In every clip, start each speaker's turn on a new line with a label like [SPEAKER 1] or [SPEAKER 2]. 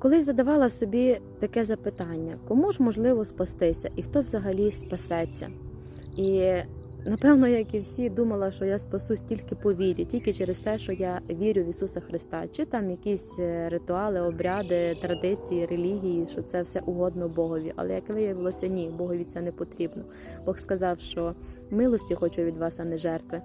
[SPEAKER 1] Колись задавала собі таке запитання: кому ж можливо спастися і хто взагалі спасеться? І напевно, як і всі, думала, що я спасусь тільки по вірі, тільки через те, що я вірю в Ісуса Христа, чи там якісь е, ритуали, обряди, традиції, релігії, що це все угодно Богові. Але як виявилося, ні, Богові це не потрібно. Бог сказав, що милості хочу від вас, а не жертви.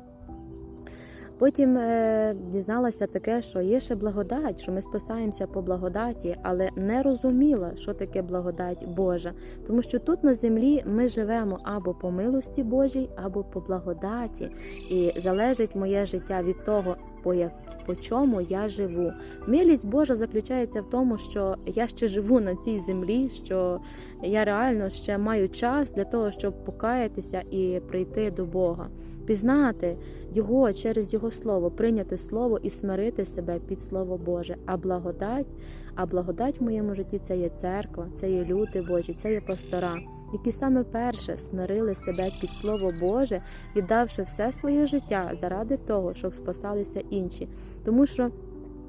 [SPEAKER 1] Потім е, дізналася таке, що є ще благодать, що ми спасаємося по благодаті, але не розуміла, що таке благодать Божа. Тому що тут на землі ми живемо або по милості Божій, або по благодаті. І залежить моє життя від того, по, як, по чому я живу. Милість Божа заключається в тому, що я ще живу на цій землі, що я реально ще маю час для того, щоб покаятися і прийти до Бога, пізнати його через Його слово, прийняти слово і смирити себе під Слово Боже. А благодать, а благодать в моєму житті це є церква, це є люди Божі, це є пастора, які саме перше смирили себе під Слово Боже, віддавши все своє життя заради того, щоб спасалися інші. Тому що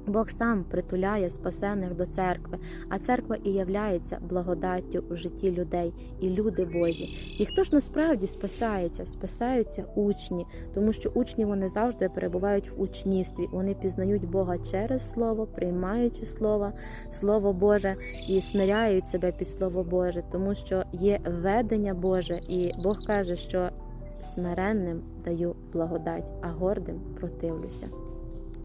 [SPEAKER 1] Бог сам притуляє спасених до церкви, а церква і являється благодаттю у житті людей і люди Божі. І хто ж насправді спасається? Спасаються учні, тому що учні вони завжди перебувають в учнівстві. Вони пізнають Бога через слово, приймаючи слово, слово Боже і смиряють себе під Слово Боже, тому що є ведення Боже, і Бог каже, що смиренним даю благодать, а гордим противлюся.